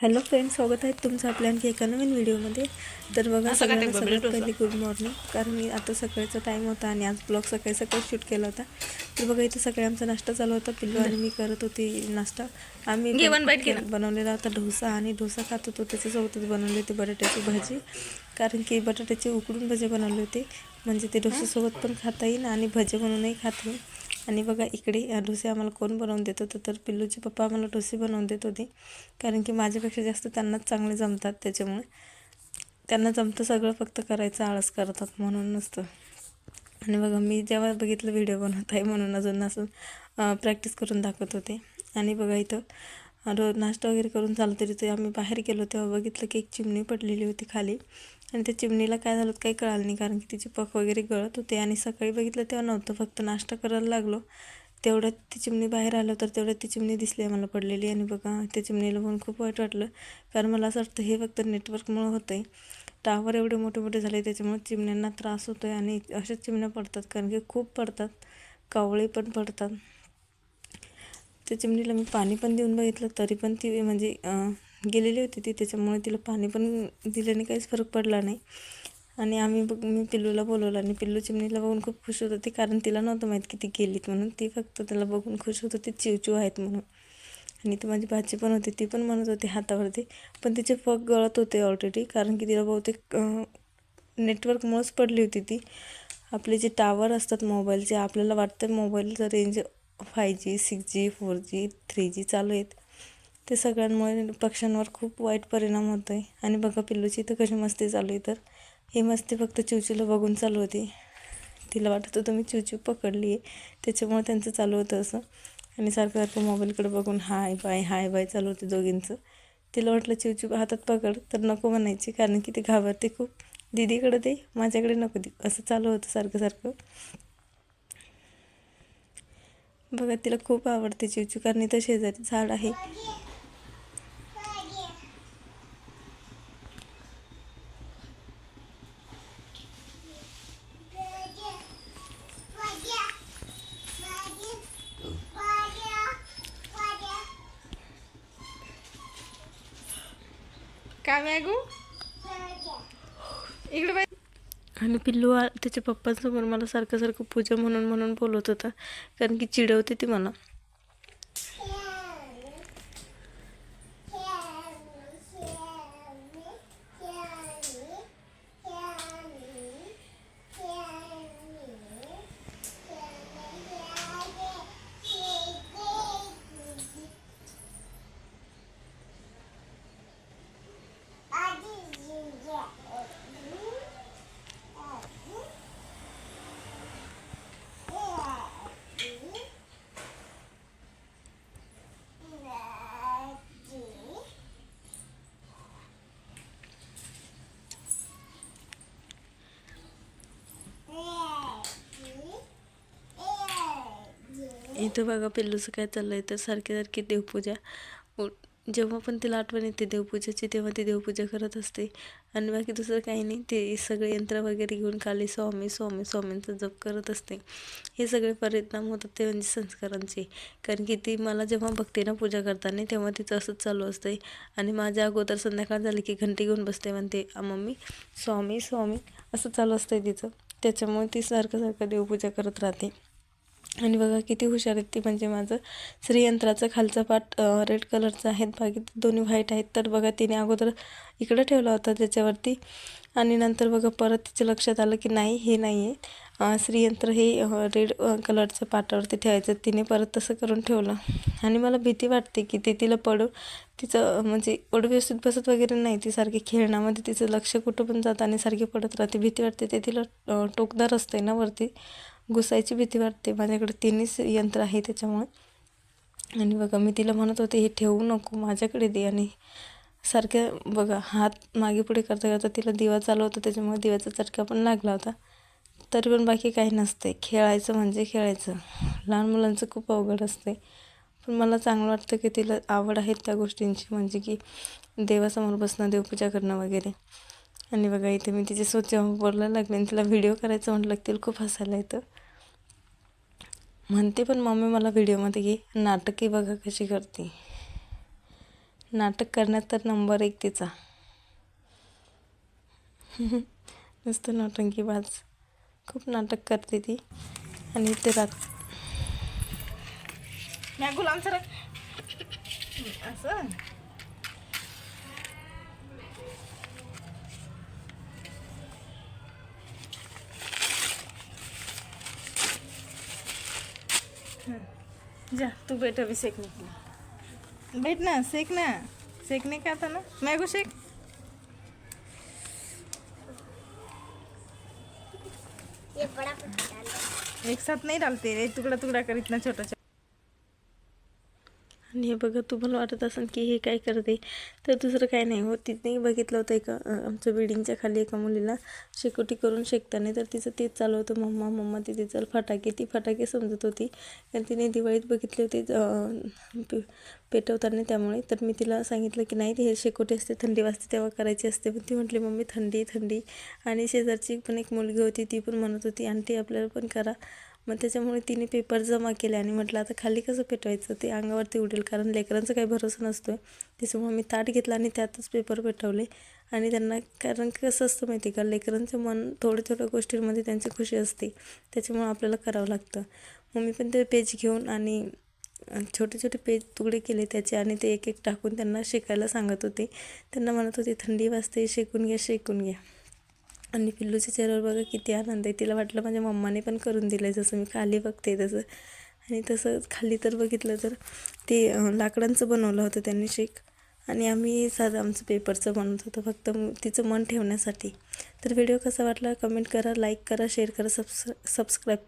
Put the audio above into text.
Hello friends स्वागत आहे तुमचं आपल्या आणखी एका नवीन व्हिडिओमध्ये. तर बघा सगळ्यांना सगळ्यात पहिली गुड मॉर्निंग कारण मी आता सकाळचा टाईम होता आणि आज ब्लॉग सकाळी सकाळी शूट केला होता. तर बघा इथे सकाळी आमचा नाश्ता चालू होता. पिल्लू आणि मी करत होती नाश्ता. आम्ही बनवलेला होता डोसा आणि डोसा खात होतो. त्याच्यासोबतच बनवली होती बटाट्याची भाजी. कारण की बटाट्याचे उकडून भजे बनवले होते. म्हणजे ते डोसासोबत पण खाता येईल आणि भजे बनवूनही खाता येईल आणि बघा इकडे डोसे आम्हाला कोण बनवून देत होतं? तर पिल्लूचे पप्पा आम्हाला डोसे बनवून देत होते. कारण की माझ्यापेक्षा जास्त त्यांनाच चांगले जमतात त्याच्यामुळे. त्यांना जमतं सगळं फक्त करायचं आळस करतात म्हणून नसतं. आणि बघा मी जेव्हा बघितलं व्हिडिओ बनवत आहे म्हणून अजून असं प्रॅक्टिस करून दाखवत होते. आणि बघा इथं रोज नाश्ता वगैरे करून चालत तरी ते आम्ही बाहेर गेलो तेव्हा बघितलं की एक चिमणी पडलेली होती खाली. आणि त्या चिमणीला काय झालं काही कळालं नाही कारण की तिचे पख वगैरे गळत होते. आणि सकाळी बघितलं तेव्हा नव्हतं फक्त नाश्ता करायला लागलो. तेवढ्यात ती चिमणी बाहेर आलं तर तेवढ्यात ती चिमणी दिसली आम्हाला पडलेली. आणि बघा त्या चिमणीला पण खूप वाईट वाटलं कारण मला असं वाटतं हे फक्त नेटवर्कमुळं होतं आहे टावर एवढे मोठे मोठे झाले त्याच्यामुळे चिमण्यांना त्रास होतो आहे आणि अशाच चिमण्या पडतात कारण की खूप पडतात. कावळे पण पडतात. त्या चिमणीला मी पाणी पण देऊन बघितलं तरी पण ती म्हणजे गेलेली होती ती त्याच्यामुळे तिला पाणी पण दिल्याने काहीच फरक पडला नाही. आणि आम्ही बघ मी पिल्लूला बोलवलं आणि पिल्लू चिमणीला बघून खूप खुश होत होती कारण तिला नव्हतं माहीत की ती गेलीत म्हणून. ती फक्त त्याला बघून खुश होत होती चिवचिव आहेत म्हणून. आणि ती माझी भाची पण होती ती पण म्हणत होती हातावरती. पण तिचे पग गळत होते ऑलरेडी कारण की तिला बहुतेक नेटवर्कमुळेच पडली होती ती. आपले जे टावर असतात मोबाईलचे आपल्याला वाटतं मोबाईलचं range five G six G four G three G चालू आहेत. ते सगळ्यांमुळे पक्ष्यांवर खूप वाईट परिणाम होतो आहे आणि बघा पिल्लूची इथं कशी मस्ती चालू आहे तर. ही मस्ती फक्त चिवचिला बघून चालू होती. तिला वाटत होतं मी चिवचिव पकडली आहे. त्याच्यामुळे त्यांचं चालू होतं असं. आणि सारखं सारखं मोबाईलकडे बघून हाय बाय हाय बाय चालू होते दोघींचं. तिला वाटलं चिवचिव हातात पकड तर नको म्हणायची. कारण की ती घाबरते खूप. दिदीकडे दे माझ्याकडे नको दे. असं चालू होतं सारखं सारखं. बघा तिला खूप आवडते चिवचिव. कारण इथं शेजारी झाड आहे. काय मॅगू इकडे आणि पिल्लू त्याच्या पप्पांसमोर मला सारखं सारखं पूजा म्हणून म्हणून बोलत होता. कारण की चिडवते ती मला. इथं बघा पिल्लूचं काय चाललं आहे तर सारखी सारखी देवपूजा. जेव्हा पण तिला आठवण येते देवपूजेची तेव्हा ती देवपूजा करत असते. आणि बाकी दुसरं काही नाही ते सगळे यंत्र वगैरे घेऊन खाली स्वामी स्वामी स्वामींचा जप करत असते. हे सगळे परिणाम होतात ते म्हणजे संस्कारांचे. कारण की ती मला जेव्हा बघते ना पूजा करताना तेव्हा तिचं असंच चालू असते आणि माझ्या अगोदर संध्याकाळ झाली की घंटी घेऊन बसते म्हणते मम्मी स्वामी स्वामी असं चालू असतंय तिचं. त्याच्यामुळे ती सारखं सारखं देवपूजा करत राहते. आणि बघा किती हुशार आहेत ती. म्हणजे माझं श्रीयंत्राचं खालचा पाट रेड कलरचा आहेत. बाकी दोन्ही व्हाईट आहेत. तर बघा तिने अगोदर इकडं ठेवला होता त्याच्यावरती. आणि नंतर बघा परत तिच्या लक्षात आलं की नाही हे नाही आहे श्रीयंत्र हे रेड कलरचं पाटावरती ठेवायचं. तिने परत तसं करून ठेवलं. आणि मला भीती वाटते की ते तिला पडू तिचं म्हणजे एवढं व्यवस्थित बसत वगैरे नाही. ती सारखी खेळण्यामध्ये तिचं लक्ष कुठं पण जातं आणि सारखी पडत राहते. भीती वाटते ते तिला टोकदार असते ना वरती. घुसायची भीती वाटते. माझ्याकडे तिन्हीच यंत्र आहे त्याच्यामुळे. आणि बघा मी तिला म्हणत होते हे ठेवू नको माझ्याकडे दे. आणि सारख्या बघा हात मागे पुढे करता करता तिला दिवा चालू होता त्याच्यामुळे दिव्याचा चटका पण लागला होता. तरी पण बाकी काही नसते खेळायचं म्हणजे खेळायचं. लहान मुलांचं खूप अवघड असते पण मला चांगलं वाटतं की तिला आवड आहे त्या गोष्टींची म्हणजे की देवासमोर बसणं देवपूजा करणं वगैरे. आणि बघा इथे मी तिच्यासोबत जेव्हा बोलायला लागले आणि तिला व्हिडिओ करायचं म्हटलं की तिला खूप हसायला येतं. म्हणते पण मम्मी मला व्हिडिओमध्ये घे नाटके बघा कशी करते. नाटक करण्यात तर नंबर एक तिचा. नुसतं नौटंकीबाज खूप नाटक करते ती. आणि ते रात गुलाम सर असं? जा तू बैठ अभी सेकने के लिए. सेकना. ना सेक सेकने का था ना? मैं को सेक. ये बड़ा एक साथ नहीं डालते एक टुकड़ा टुकड़ा कर इतना छोटा छोटा आणि हे बघा तुम्हाला वाटत असेल की हे काय करते? तर दुसरं काय नाही हो तिने बघितलं होतं एका आमच्या बिल्डिंगच्या खाली एका मुलीला शेकोटी करून शेकताना. तर तिचं तेच चालू होतं. मम्मा मम्मा तिथे चल फटाके ती फटाके समजत होती. कारण तिने दिवाळीत बघितले होते पे- पेटवताना त्यामुळे. तर मी तिला सांगितलं की नाही हे शेकोटी असते थंडी वाजते तेव्हा करायची असते. पण ती म्हटली मम्मी थंडी थंडी. आणि शेजारची पण एक मुलगी होती ती पण म्हणत होती आंटी आपल्याला पण करा. मग त्याच्यामुळे तिने पेपर जमा केले आणि म्हटलं आता खाली कसं पेटवायचं? ते अंगावरती उडेल कारण लेकरांचा काही भरोसा नसतो आहे त्याच्यामुळे मी ताट घेतला आणि त्यातच पेपर पेटवले. आणि त्यांना कारण कसं असतं माहिती आहे का लेकरांचं मन थोड्या थोड्या गोष्टींमध्ये त्यांची खुशी असते. त्याच्यामुळे आपल्याला करावं लागतं. मग मी पण ते पेज घेऊन आणि छोटे छोटे पेज तुकडे केले त्याचे आणि ते एक एक टाकून त्यांना शेकायला सांगत होते. त्यांना म्हणत होते थंडी वाजते शेकून घ्या शेकून घ्या. आणि पिल्लूच्या चेहऱ्यावर बघा किती आनंद आहे. तिला वाटलं माझ्या मम्माने पण करून दिलं आहे जसं मी खाली बघते तसं. आणि तसं खाली तर बघितलं तर ते लाकडांचं बनवलं होतं त्यांनी शेक. आणि आम्ही साधं आमचं पेपरचं बनवत होतो फक्त तिचं मन ठेवण्यासाठी. तर व्हिडिओ कसा वाटला? कमेंट करा लाईक करा शेअर करा सबस सबस्क्राईब